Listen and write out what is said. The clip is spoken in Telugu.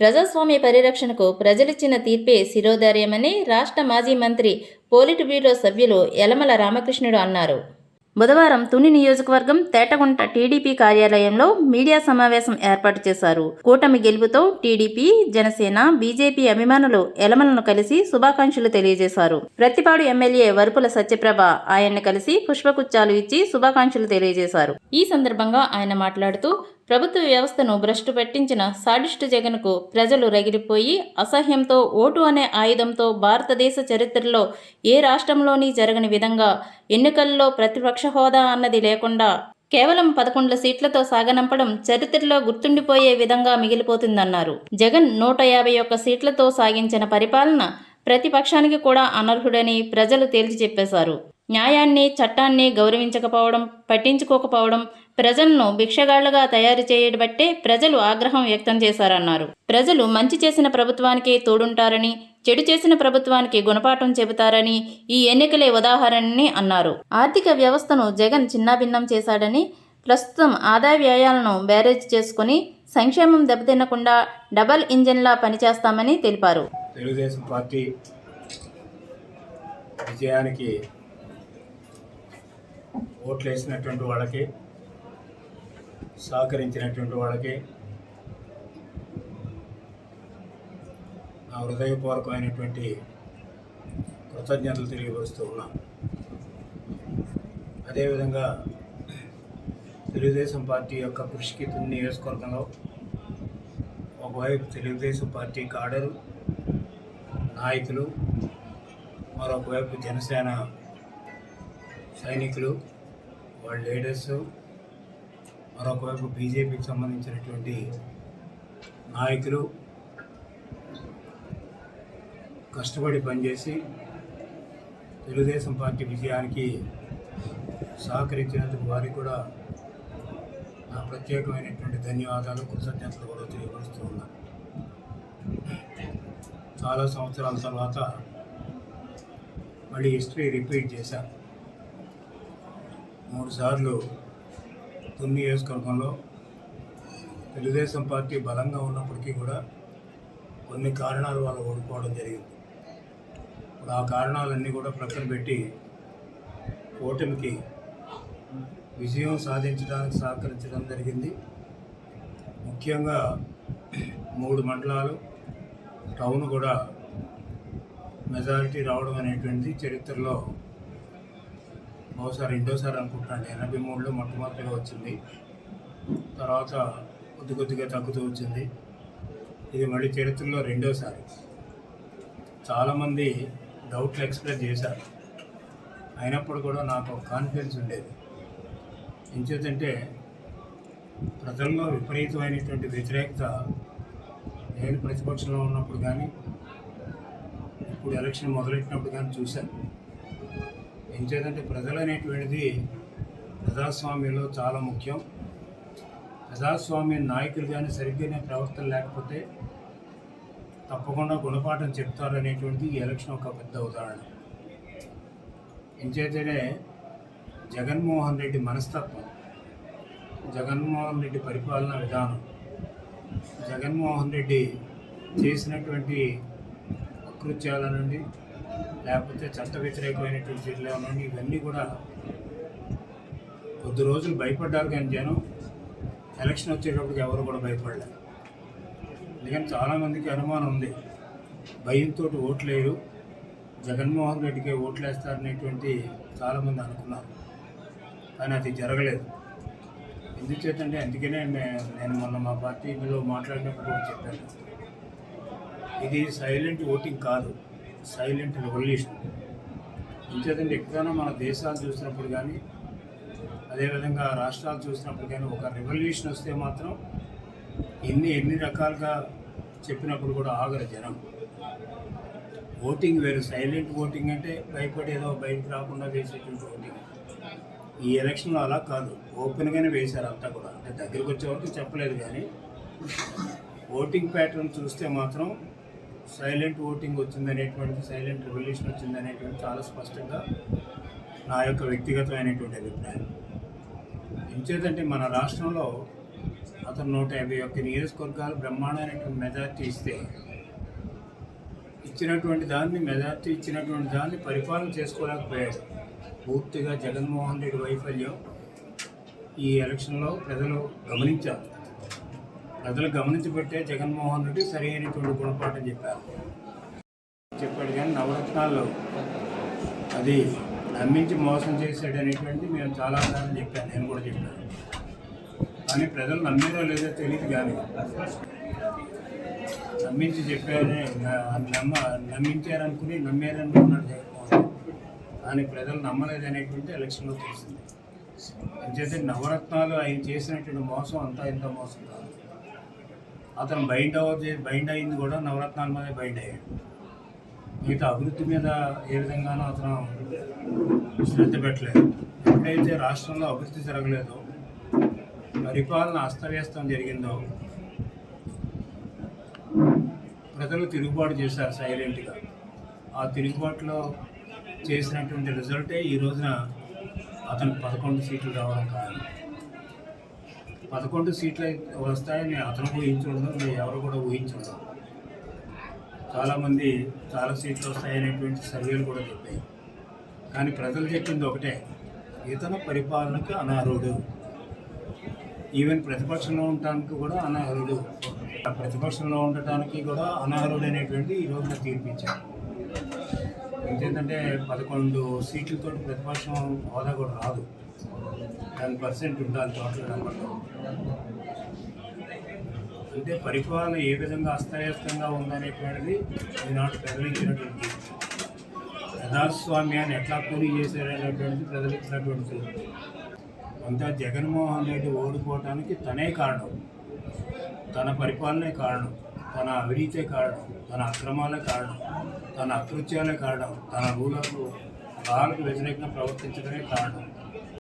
ప్రజాస్వామ్య పరిరక్షణకు ప్రజలిచ్చిన తీర్పే శిరోధార్యమని రాష్ట్ర మాజీ మంత్రి పోలిట్ బ్యూరో సభ్యులు యలమల రామకృష్ణుడు అన్నారు. బుధవారం తుని నియోజకవర్గం తేటగుంట టీడీపీ కార్యాలయంలో మీడియా సమావేశం ఏర్పాటు చేశారు. కూటమి గెలుపుతో టీడీపీ జనసేన బీజేపీ అభిమానులు ఎలమలను కలిసి శుభాకాంక్షలు తెలియజేశారు. ప్రతిపాడు ఎమ్మెల్యే వరుపుల సత్యప్రభ ఆయన్ని కలిసి పుష్పగుచ్చాలు ఇచ్చి శుభాకాంక్షలు తెలియజేశారు. ఈ సందర్భంగా ఆయన మాట్లాడుతూ ప్రభుత్వ వ్యవస్థను భ్రష్టు పట్టించిన సాడిస్టు జగన్కు ప్రజలు రగిలిపోయి అసహ్యంతో ఓటు అనే ఆయుధంతో భారతదేశ చరిత్రలో ఏ రాష్ట్రంలోని జరగని విధంగా ఎన్నికల్లో ప్రతిపక్ష హోదా అన్నది లేకుండా కేవలం పదకొండు సీట్లతో సాగనంపడం చరిత్రలో గుర్తుండిపోయే విధంగా మిగిలిపోతుందన్నారు. జగన్ నూట యాభై ఒక్క సీట్లతో సాగించిన పరిపాలన ప్రతిపక్షానికి కూడా అనర్హుడని ప్రజలు తేల్చి చెప్పేశారు. న్యాయాన్ని చట్టాన్ని గౌరవించకపోవడం పట్టించుకోకపోవడం ప్రజలను భిక్షగాళ్ళుగా తయారు చేయబట్టే ప్రజలు ఆగ్రహం వ్యక్తం చేశారన్నారు. ప్రజలు మంచి చేసిన ప్రభుత్వానికి తోడుంటారని చెడు చేసిన ప్రభుత్వానికి గుణపాఠం చెబుతారని ఈ ఎన్నికలే ఉదాహరణని అన్నారు. ఆర్థిక వ్యవస్థను జగన్ చిన్నాభిన్నం చేశాడని ప్రస్తుతం ఆదాయ వ్యయాలను బ్యారేజ్ చేసుకుని సంక్షేమం దెబ్బతినకుండా డబల్ ఇంజిన్లా పనిచేస్తామని తెలిపారు. తెలుగుదేశం పార్టీ విజయానికి ఓట్లు వేసినటువంటి వాళ్ళకి సహకరించినటువంటి వాళ్ళకి నా హృదయపూర్వకమైనటువంటి కృతజ్ఞతలు తెలియపరుస్తూ ఉన్నాం అదేవిధంగా తెలుగుదేశం పార్టీ యొక్క కృషికి తుని నియోజకవర్గంలో ఒకవైపు తెలుగుదేశం పార్టీ కాడరు నాయకులు మరొకవైపు జనసేన సైనికులు వాళ్ళ లీడర్స్ మరొకవైపు బీజేపీకి సంబంధించినటువంటి నాయకులు కష్టపడి పనిచేసి తెలుగుదేశం పార్టీ విజయానికి సహకరించినందుకు వారికి కూడా నా ప్రత్యేకమైనటువంటి ధన్యవాదాలు కృతజ్ఞతలు కూడా తెలియపరుస్తూ ఉన్నాను చాలా సంవత్సరాల తర్వాత మళ్ళీ హిస్టరీ రిపీట్ చేశాను మూడు సార్లు తుని నియోజకవర్గంలో తెలుగుదేశం పార్టీ బలంగా ఉన్నప్పటికీ కూడా కొన్ని కారణాలు వాళ్ళు ఓడిపోవడం జరిగింది. ఇప్పుడు ఆ కారణాలన్నీ కూడా ప్రక్కన పెట్టి ఓటమికి విజయం సాధించడానికి సహకరించడం జరిగింది. ముఖ్యంగా మూడు మండలాలు టౌన్ కూడా మెజారిటీ రావడం అనేటువంటిది చరిత్రలో బహుశా రెండోసారి అనుకుంటున్నాను ఎనభై మూడులో మొట్టమొదటిగా వచ్చింది. తర్వాత కొద్ది కొద్దిగా తగ్గుతూ వచ్చింది. ఇది మళ్ళీ చరిత్రలో రెండోసారి. చాలామంది డౌట్లు ఎక్స్ప్రెస్ చేశారు. అయినప్పుడు కూడా నాకు కాన్ఫిడెన్స్ ఉండేది. ఎంచేతంటే ప్రజల్లో విపరీతమైనటువంటి వ్యతిరేకత నేను ప్రతిపక్షంలో ఉన్నప్పుడు కానీ ఇప్పుడు ఎలక్షన్ మొదలెట్టినప్పుడు కానీ చూశాను. ఏం ప్రజలు అనేటువంటిది ప్రజాస్వామ్యంలో చాలా ముఖ్యం. ప్రజాస్వామ్య నాయకులు కానీ సరిగ్గానే ప్రవర్తన లేకపోతే తప్పకుండా గుణపాఠం చెప్తారు అనేటువంటిది ఈ ఎలక్షన్ ఒక పెద్ద ఉదాహరణ. ఎంచేతనే జగన్మోహన్ రెడ్డి మనస్తత్వం జగన్మోహన్ రెడ్డి పరిపాలనా విధానం జగన్మోహన్ రెడ్డి చేసినటువంటి అకృత్యాల నుండి లేకపోతే చట్ట వ్యతిరేకమైనటువంటి చర్యల నుండి ఇవన్నీ కూడా కొద్ది రోజులు భయపడ్డారు కానీ జనం. ఎలక్షన్ వచ్చేటప్పటికి ఎవరు కూడా భయపడలేదు. ఎందుకంటే చాలామందికి అనుమానం ఉంది. భయంతో ఓట్లేరు జగన్మోహన్ రెడ్డికి ఓట్లు వేస్తారనేటువంటి చాలామంది అనుకున్నారు. కానీ అది జరగలేదు. ఎందుచేతంటే అందుకనే నేను మొన్న మా పార్టీలో మాట్లాడినప్పుడు చెప్పాను. ఇది సైలెంట్ ఓటింగ్ కాదు. సైలెంట్ రెవల్యూషన్ ఇంకేదంటే ఎక్కడైనా మన దేశాలు చూసినప్పుడు కానీ అదేవిధంగా రాష్ట్రాలు చూసినప్పుడు కానీ ఒక రెవల్యూషన్ వస్తే మాత్రం ఎన్ని ఎన్ని రకాలుగా చెప్పినప్పుడు కూడా ఆగరు జనం. ఓటింగ్ వేరు. సైలెంట్ ఓటింగ్ అంటే భయపడి ఏదో బయటకు రాకుండా వేసేటువంటి ఓటింగ్. ఈ ఎలక్షన్లో అలా కాదు. ఓపెన్గానే వేశారు అంతా కూడా. అంటే దగ్గరికి వచ్చే వరకు చెప్పలేదు కానీ ఓటింగ్ ప్యాటర్న్ చూస్తే మాత్రం సైలెంట్ ఓటింగ్ వచ్చిందనేటువంటి సైలెంట్ రెవల్యూషన్ వచ్చిందనేటువంటి చాలా స్పష్టంగా నా యొక్క వ్యక్తిగతమైనటువంటి అభిప్రాయం. ఎంచేతంటే మన రాష్ట్రంలో అతను నూట యాభై ఒక్క నియోజకవర్గాలు బ్రహ్మాండమైనటువంటి మెజార్టీ ఇస్తే ఇచ్చినటువంటి దాన్ని మెజార్టీ ఇచ్చినటువంటి దాన్ని పరిపాలన చేసుకోలేకపోయాడు. పూర్తిగా జగన్మోహన్ రెడ్డి వైఫల్యం ఈ ఎలక్షన్లో ప్రజలు గమనించారు. ప్రజలు గమనించబట్టే జగన్మోహన్ రెడ్డి సరి అయినటువంటి గుణపాఠం చెప్పారు. చెప్పాడు కానీ నవరత్నాల్లో అది నమ్మించి మోసం చేశాడు అనేటువంటి మేము చాలాసార్లు చెప్పాను నేను కూడా చెప్పాను. కానీ ప్రజలు నమ్మేదో లేదో తెలియదు కానీ నమ్మించి చెప్పారని నమ్మ నమ్మించారనుకుని నమ్మారనుకున్నాడు జగన్మోహన్ కానీ ప్రజలు నమ్మలేదు అనేటువంటి ఎలక్షన్లో తెలిసింది. అంచేతే నవరత్నాలు ఆయన చేసినటువంటి మోసం అంతా ఇంత మోసం కాదు. అతను బైండ్ అవ్వ బైండ్ అయింది కూడా నవరత్నాల మీద బైండ్ అయ్యాడు. మిగతా అభివృద్ధి మీద ఏ విధంగానూ అతను శ్రద్ధ పెట్టలేదు. ఎప్పుడైతే రాష్ట్రంలో అభివృద్ధి జరగలేదో పరిపాలన అస్తవ్యస్తం జరిగిందో ప్రజలు తిరుగుబాటు చేశారు సైలెంట్గా. ఆ తిరుగుబాటులో చేసినటువంటి రిజల్టే ఈ రోజున అతను పదకొండు సీట్లు రావడం కారణం. పదకొండు సీట్లు అయితే వస్తాయని అతను ఊహించుండదు మీరు ఎవరు కూడా ఊహించుండదు చాలామంది చాలా సీట్లు వస్తాయనేటువంటి సర్వేలు కూడా చెప్పాయి కానీ ప్రజలు చెప్పింది ఒకటే ఇతను పరిపాలనకు అనర్హుడు ఈవెన్ ప్రతిపక్షంలో ఉండటానికి కూడా అనర్హుడు ఆ ప్రతిపక్షంలో ఉండటానికి కూడా అనర్హుడు అనేటువంటి ఈ రోజున ఎందుకంటే పదకొండు సీట్లతో ప్రతిపక్షం హోదా కూడా రాదు. టెన్ పర్సెంట్ ఉండాలి టోటల్ నెంబర్లో అంటే పరిపాలన ఏ విధంగా అస్తవ్యస్తంగా ఉందనేటువంటిది ఈనాడు ప్రజలించినటువంటి ప్రజాస్వామ్యాన్ని ఎట్లా కూలీ చేశారనేటువంటిది ప్రజలిచ్చినటువంటి తీర్పు. అంతా జగన్మోహన్ రెడ్డి ఓడిపోవటానికి తనే కారణం. తన పరిపాలనే కారణం. తన అవినీతే కారణం. తన అక్రమాలే కారణం. తన అకృత్యాలే కారణం. తన రూలకు రాలకు వ్యతిరేకంగా ప్రవర్తించడమే కారణం.